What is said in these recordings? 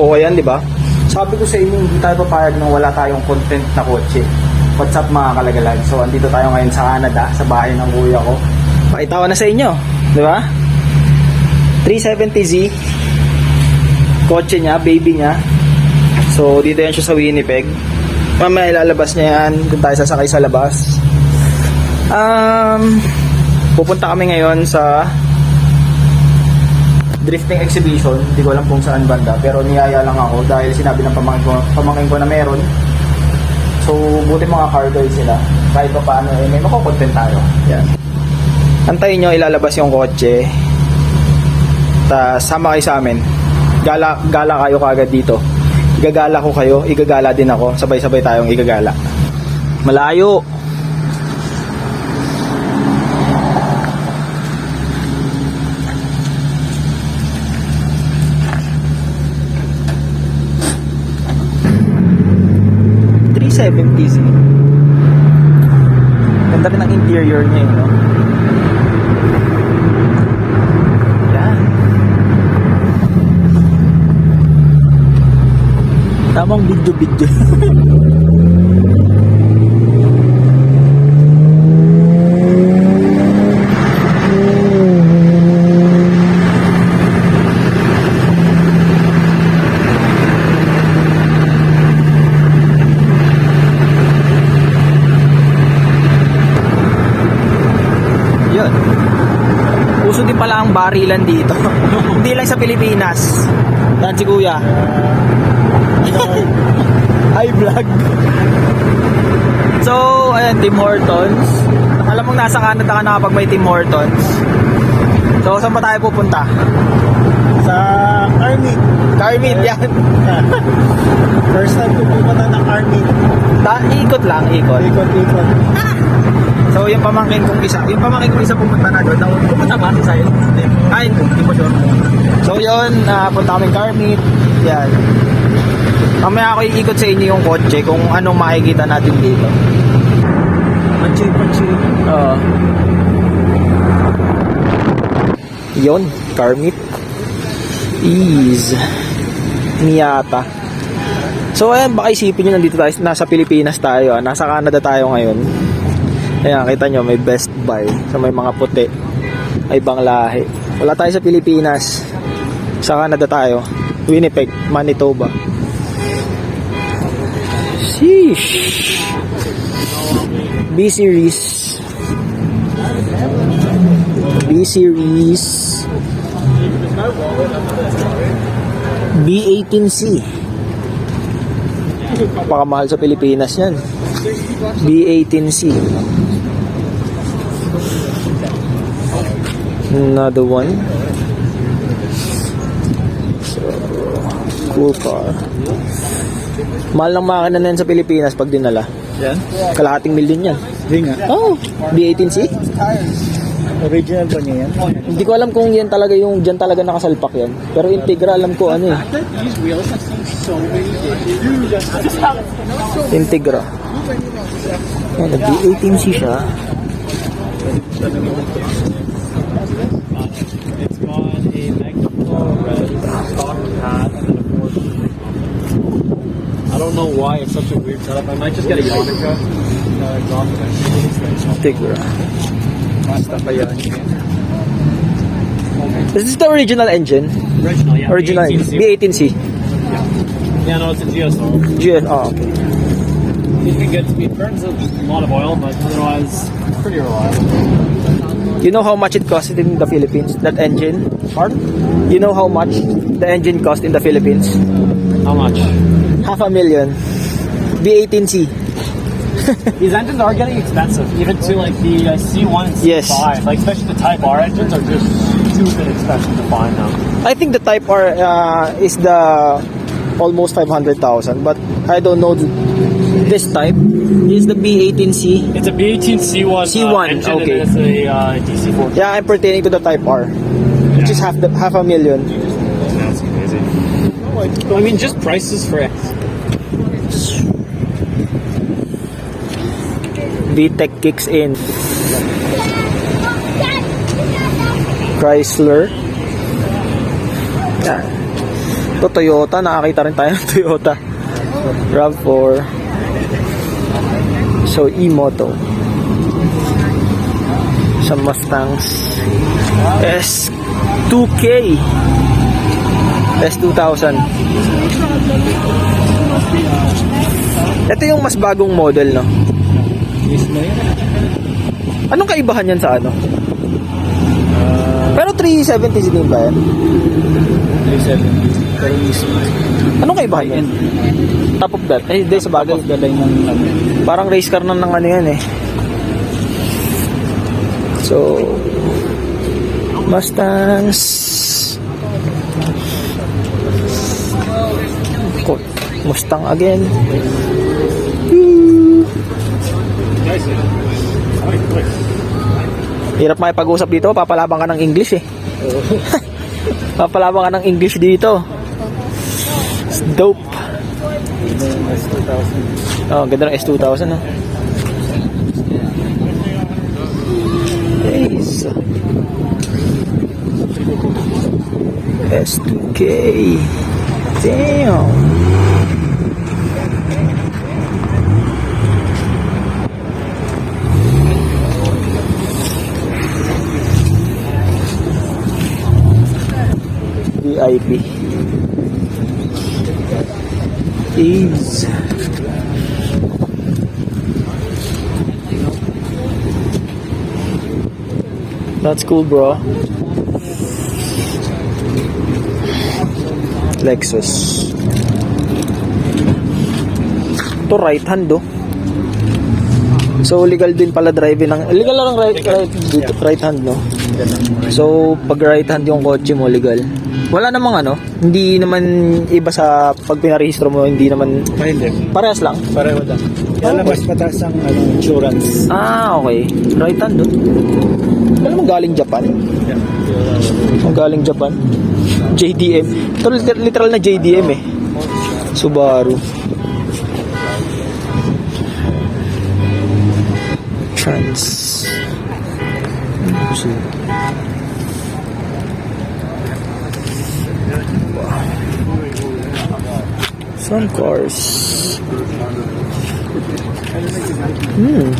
Okay yan, di ba? Sabi ko sa inyo, hindi tayo papayag nang wala tayong content na kotse. What's up mga kalagalag? So, andito tayo ngayon sa Canada, sa bahay ng kuya ko. Pakita ko na sa inyo, di ba? 370Z. Kotse niya, baby niya. So, dito yan siya sa Winnipeg. Mamaya ilalabas niya yan. Doon tayo sasakay sa labas. Um, pupunta kami ngayon sa drifting exhibition. Hindi ko alam kung saan banda. Pero niyaya lang ako dahil sinabi ng pamangkin ko, pamangkin ko na meron. So, buti mga car sila. Kahit pa paano, eh, may makukontent tayo. Yan. Antayin nyo, ilalabas yung kotse. Ta sama kayo sa amin. Gala, gala kayo kagad dito. Igagala ko kayo, igagala din ako. Sabay-sabay tayong igagala. Malayo. $370Z. Ganda rin ang interior niya, eh, no? Yan. Tamang video-video. Yun. Uso din pala ang barilan dito. Hindi lang sa Pilipinas. Yan si Kuya. Hi vlog. So, ayan, Tim Hortons. Alam mong nasa Canada ka na kapag may Tim Hortons. So, saan pa tayo pupunta? Sa Army. Carmit, yan. First time ko pumunta ng Army. Ta ikot lang, ikot. Ikot-ikot. So, yung pamangkin kong isa, yung pamangkin kong isa pumunta na doon. Daw, pumunta ba si Sayo? Ay, hindi ko sure. So, yun, uh, punta kami Carmit. Yan. Mamaya ako iikot sa inyo yung kotse kung anong makikita natin dito. Pachill, pachill. Oo. Yun, Carmit. Is Miyata. So ayan, baka isipin nyo nandito tayo, nasa Pilipinas tayo, ah. nasa Canada tayo ngayon. Ayan, kita nyo, may Best Buy sa may mga puti. May ibang lahi. Wala tayo sa Pilipinas. Sa Canada tayo. Winnipeg, Manitoba. Sheesh. B-Series. B-Series. B18C. Pakamahal sa Pilipinas yan. B18C. Another one. So, cool car. Mahal ng makina na yan sa Pilipinas pag dinala. Yan. Kalahating milyon yan. Hindi nga. Oh, B18C? Original ba niya yan? Hindi ko alam kung yan talaga yung dyan talaga nakasalpak yan. Pero Integra alam ko ano eh. Integra. Yan, B18C siya. It's a red stock hat and then a four. I don't know why it's such a weird setup. I might just get a Yamaha uh, exhaust. Integra. Basta pa yan. Is this the original engine? Original, yeah. Original B18C. B18C. Yeah, no, it's a GSR. GS, oh, okay. It's been good. It burns a lot of oil, but otherwise, pretty reliable. You know how much it cost in the Philippines, that engine? Pardon? You know how much the engine cost in the Philippines? How much? Half a million. B18C. These engines are getting expensive, even to like the uh, C1 and C5. Yes. Like, especially the Type R engines are just stupid expensive to find now. I think the Type R uh, is the almost 500,000 but I don't know this type. This is the B18C. It's a B18 C1, C1, uh, engine okay. and it's a uh, DC4. Yeah, I'm pertaining to the Type R, which is half the, half a million. That's crazy. I mean, just prices for VTEC kicks in. Chrysler. Yeah. Ito Toyota, nakakita rin tayo ng Toyota. RAV4. So, E-Moto. Sa Mustangs. S2K. S2000. Ito yung mas bagong model, no? Anong kaibahan yan sa ano? Pero 370 din ba yan? 370. Pero mismo. Anong kaibahan yan? Top of that? Eh, hindi sa bagay. Off the line ng ano. Parang race car na ng ano yan eh. So, Mustangs. Mustang again. Hirap makipag-usap dito, papalabang ka ng English eh. papalabang ka ng English dito. It's dope. S2000. Oh, ganda ng S2000 no? Yes. S2K. Damn. VIP. Ease. That's cool, bro. Lexus. To right hand, do. So legal din pala driving ng legal lang right right right hand, no. So pag right hand yung kotse mo legal. Wala namang ano, hindi naman iba sa pag pinarehistro mo, hindi naman Ay, hindi. parehas lang. Pareho lang. Kaya lang mas mataas ang ano, insurance. Ah, okay. Right hand, do. Alam mo galing Japan? Yeah. Ang galing Japan. JDM. Ito liter- literal na JDM eh. Subaru. Trans. Ano Some cars. Hmm.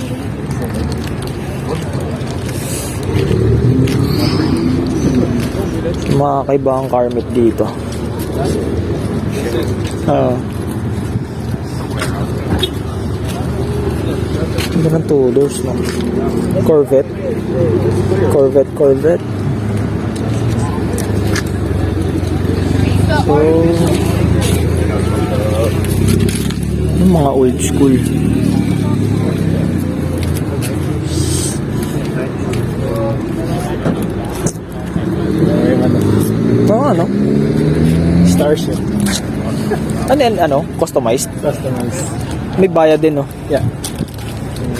Mga kaibang karmit dito. Ah. Ganda ng tudors, no? Corvette. Corvette, Corvette. So, yung mga old school. Ano, Mga ano? Starship. Ano yan, ano? Customized? Customized. May bayad din, no? Yeah.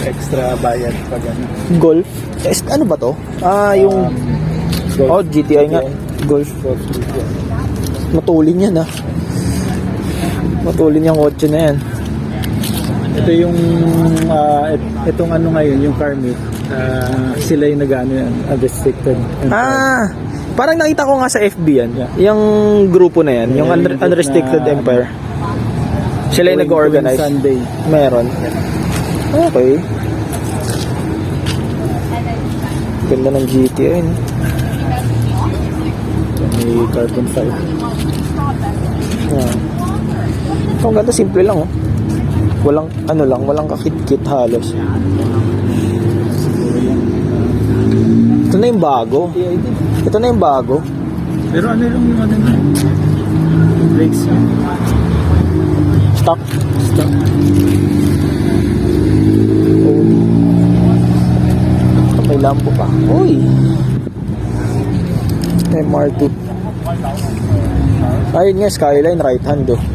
Extra bayad pag ano. Golf? Eh, ano ba to? Ah, yung... Golf. Oh, GTI nga. Golf. Golf. Matulin yan, ah. Matulin yung kotse na yan. Ito yung ah, et- itong ano ngayon, yung car meet. ah, sila yung nag-ano yan, unrestricted. Ah, parang nakita ko nga sa FB yan. Yeah. Yung grupo na yan, yung Yeah, yung group Unrestricted na- Empire. Sila yung nag-organize. Sunday. Meron. Okay. Ganda ng GTI. no? May carbon fiber. Yeah. Ito, ang ganda, simple lang, oh. Walang, ano lang, walang kakit-kit halos. Ito na yung bago. Ito na yung bago. Pero ano lang yung ano na? Brakes. Stock. Stop. Oh. Ito, may lambo pa. Uy! MR2. Ayun nga, skyline, right hand, oh.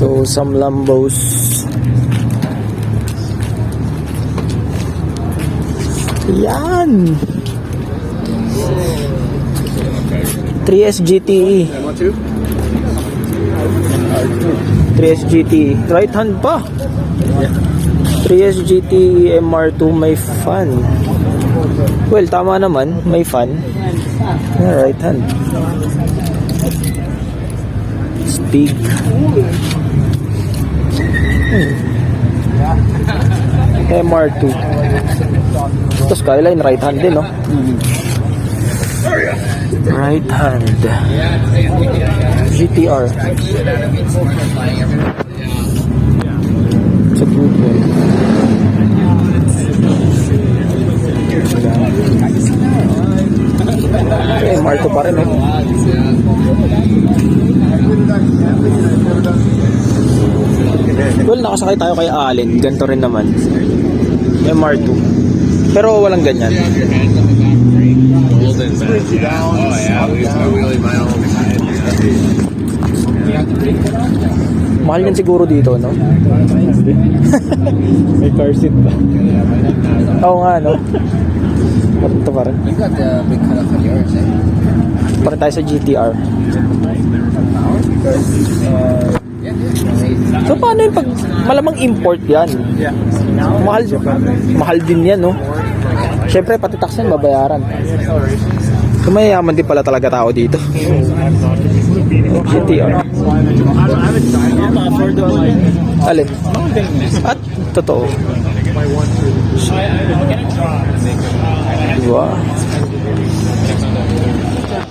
So, some Lambos. Yan! 3S GTE. 3S GTE. Right hand pa. 3S GTE MR2 may fan. Well, tama naman. May fan. Right hand. Stig. MR2. Ito Skyline, right hand din, no? Right hand. GTR. Nakasakay tayo kay Allen. Ganito rin naman. MR2. Pero walang ganyan. Oh. Mahal yan siguro dito, no? May car seat pa. Oo nga, no? Ito pa rin. You got the big cut off on yours, eh? Pa rin tayo sa GTR. So, paano yung pag... Malamang import yan. Mahal, mahal din yan, no? Siyempre, pati tax yan, babayaran. So, mayayaman din pala talaga tao dito. GTR. Alin? At, totoo. Diba?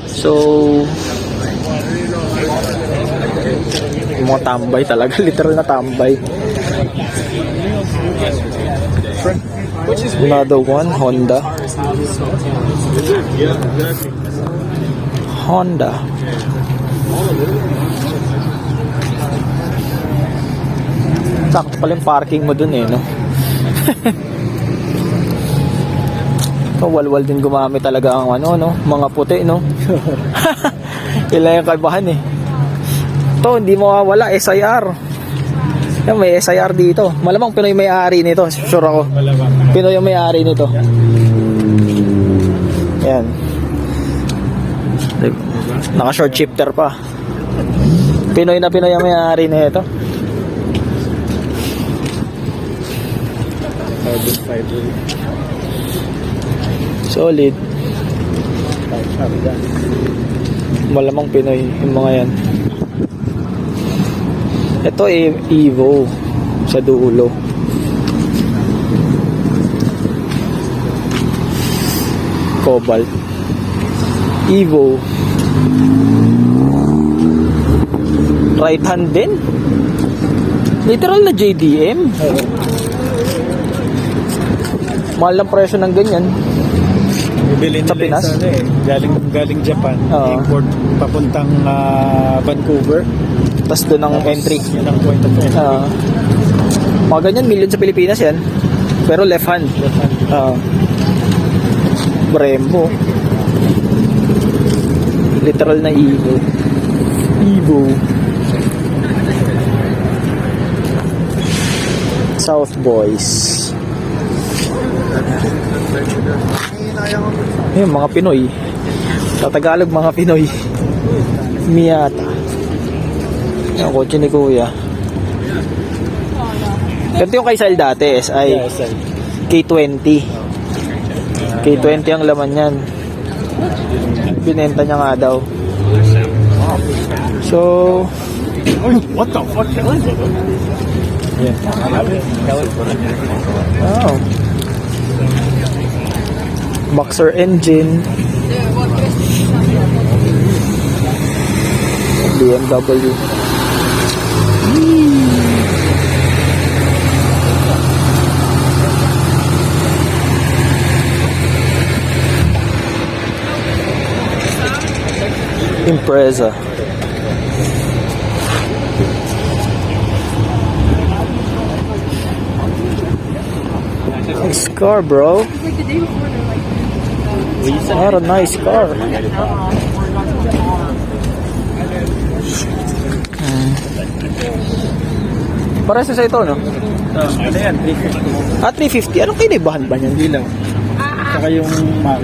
So, yung mga tambay talaga, literal na tambay. Another one, Honda. Honda. Sakto pala yung parking mo dun eh, no? So, walwal din gumamit talaga ang ano, no? Mga puti, no? Ilan yung kaibahan eh. To, hindi mawawala, SIR. Yan, may SIR dito. Malamang Pinoy may-ari nito. Sure ako. Pinoy yung may-ari nito. Yan. Naka short shifter pa. Pinoy na Pinoy ang may-ari nito. Carbon fiber. Solid. Malamang Pinoy yung mga yan. Ito eh, Evo sa dulo. Cobalt. Evo. Right hand din. Literal na JDM. Mahal ng presyo ng ganyan. Bibili Sa nila Pinas? yung sa ano eh. Galing, galing Japan. Oo. Import papuntang ah, Vancouver. Tapos doon ang entry. Yan ang point of entry. Ah. mga ganyan, million sa Pilipinas yan. Pero left hand. Ah. Brembo. Literal na Evo. Evo. South Boys. Ayun, mga Pinoy. Sa Tagalog, mga Pinoy. Miata. Yung kotse ni Kuya. Ganito yung kay Sal dati, SI. Yes, sir. K20. K20 ang laman yan. Binenta niya nga daw. So, What the fuck? Oh. Boxer engine. BMW. Impreza. Nice car, bro. What a nice car. Para sa ito, no? Ano yan? 350. Ah, 350. Anong kinibahan ba niyan? Ilaw. Saka yung mag.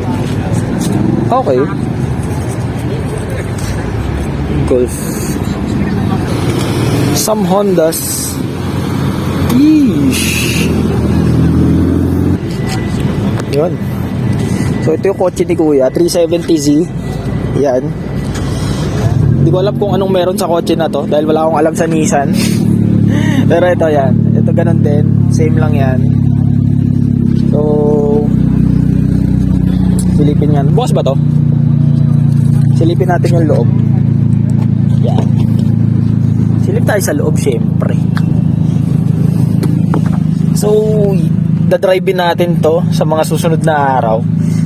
Okay. Golf. Some Hondas. Yeesh. Yun. So ito yung kotse ni Kuya, 370Z. Yan. Hindi ko alam kung anong meron sa kotse na to dahil wala akong alam sa Nissan. Pero ito yan. Ito ganun din. Same lang yan. So, silipin yan. Bukas ba to? Silipin natin yung loob. Yan. Silip tayo sa loob, syempre. So, dadrive natin to sa mga susunod na araw.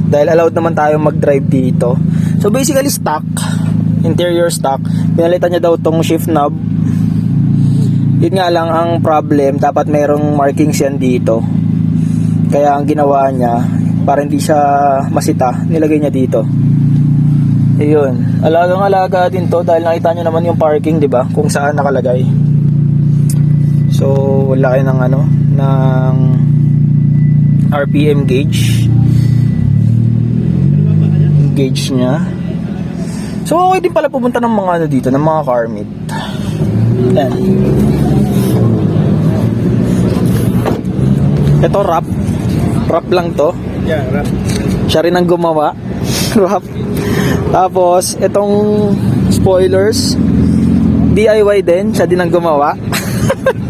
Dahil allowed naman tayo mag-drive dito. So, basically stock. Interior stock. Pinalitan niya daw tong shift knob. Yun nga lang ang problem. Dapat merong markings yan dito. Kaya ang ginawa niya, para hindi siya masita, nilagay niya dito. Ayun. Alagang alaga din to dahil nakita nyo naman yung parking, di ba? Kung saan nakalagay. So, laki ng ano, ng RPM gauge. Gauge niya. So, okay din pala pumunta ng mga ano dito, ng mga car meet. Ito wrap. Wrap lang to. Yeah, rap. Siya rin ang gumawa. Wrap. Tapos, itong spoilers, DIY din. Siya din ang gumawa.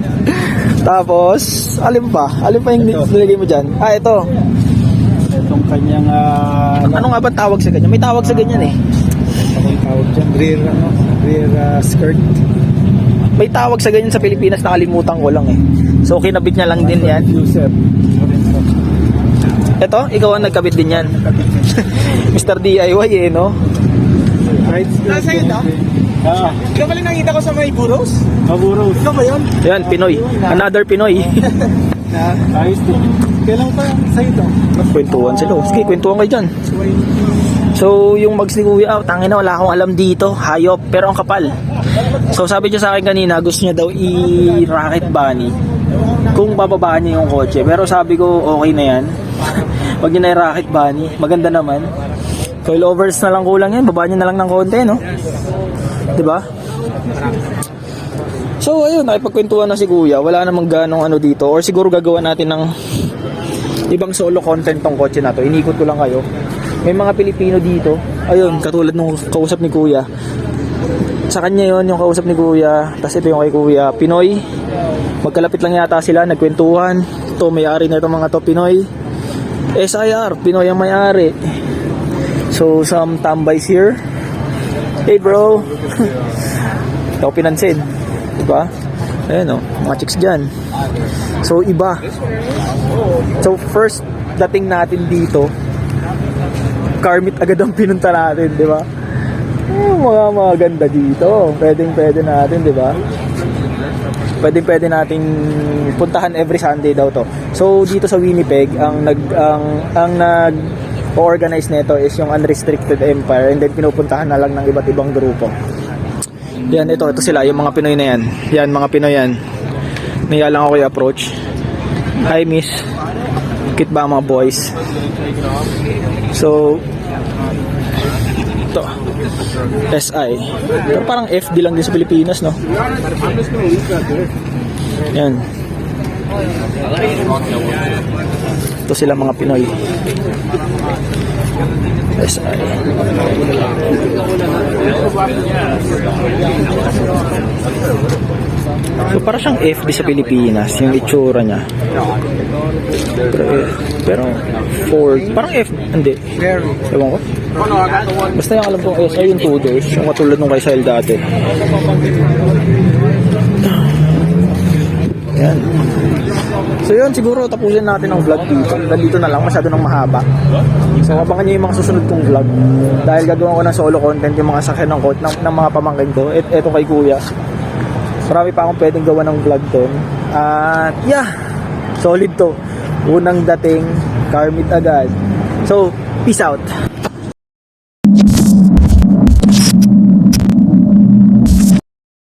Tapos, alin pa? Alin pa yung nilagay mo dyan? Ah, ito. Itong kanyang, ah, ano, Ano nga ba tawag sa ganyan? May tawag sa ganyan eh. anong tawag dyan? Rear, ano, rear ah, skirt. May tawag sa ganyan sa Pilipinas, nakalimutan ko lang eh. So, kinabit niya lang din yan. User. Ito, ikaw ang nagkabit din yan. Mr. DIY eh, no? Nasa yun, ah? Ah, Ikaw pala nakita ko sa may buros? maburos. Ikaw ba yun? Yan, Pinoy. Another Pinoy. Na, Ayos din. Kailan pa sa'yo to? kwentuhan sila. oh. Sige, kwentuhan kayo dyan. So, yung mags ni Kuya, oh, tangin na, wala akong alam dito. Hayop, pero ang kapal. So, sabi niya sa akin kanina, gusto niya daw i-rocket bunny kung bababaan niya yung kotse. Pero sabi ko, okay na yan. Huwag niya na i-rocket bunny. Maganda naman. Coilovers na lang kulang yan. Babaan niya na lang ng konti, no? ba? So, ayun, nakipagkwentuhan na si Kuya. Wala namang ganong ano dito. Or siguro gagawa natin ng ibang solo content tong kotse na to. Inikot ko lang kayo. May mga Pilipino dito. Ayun, katulad nung kausap ni Kuya. Sa kanya yon yung kausap ni Kuya. Tapos ito yung kay Kuya. Pinoy. Magkalapit lang yata sila. Nagkwentuhan. Ito, may-ari na itong mga to. Pinoy. SIR. Pinoy ang may-ari. So, some tambays here. Hey bro. Ako pinansin. Diba? Ayan o, mga chicks dyan. So, iba. So, first dating natin dito, car meet agad ang pinunta natin, di ba? Eh, mga mga ganda dito. Pwedeng pwede natin, di ba? Pwedeng pwede nating puntahan every Sunday daw to. So dito sa Winnipeg, ang nag ang ang nag organize nito is yung Unrestricted Empire and then pinupuntahan na lang ng iba't ibang grupo. Yan, ito, ito sila, yung mga Pinoy na yan. Yan, mga Pinoy yan. Naya lang ako i-approach. Hi, miss. Cute ba mga boys? So. SI. Pero parang FD lang din sa Pilipinas, no? Yan. Ito sila mga Pinoy. SI. So para siyang FD sa Pilipinas, yung itsura niya. Pero, pero Ford, parang F, hindi. Ewan ko. Basta yung alam kong SI yung two doors, yung katulad nung kay Sile dati. Yan. So yun, siguro tapusin natin ang vlog dito. Dito na lang, masyado nang mahaba. So abangan nyo yung mga susunod kong vlog. Dahil gagawa ko ng solo content yung mga sakyan ng, ng, ng mga pamangkin ko. Et, eto kay kuya. Marami pa akong pwedeng gawa ng vlog doon. At yeah, solid to. Unang dating, car meet agad. So, peace out.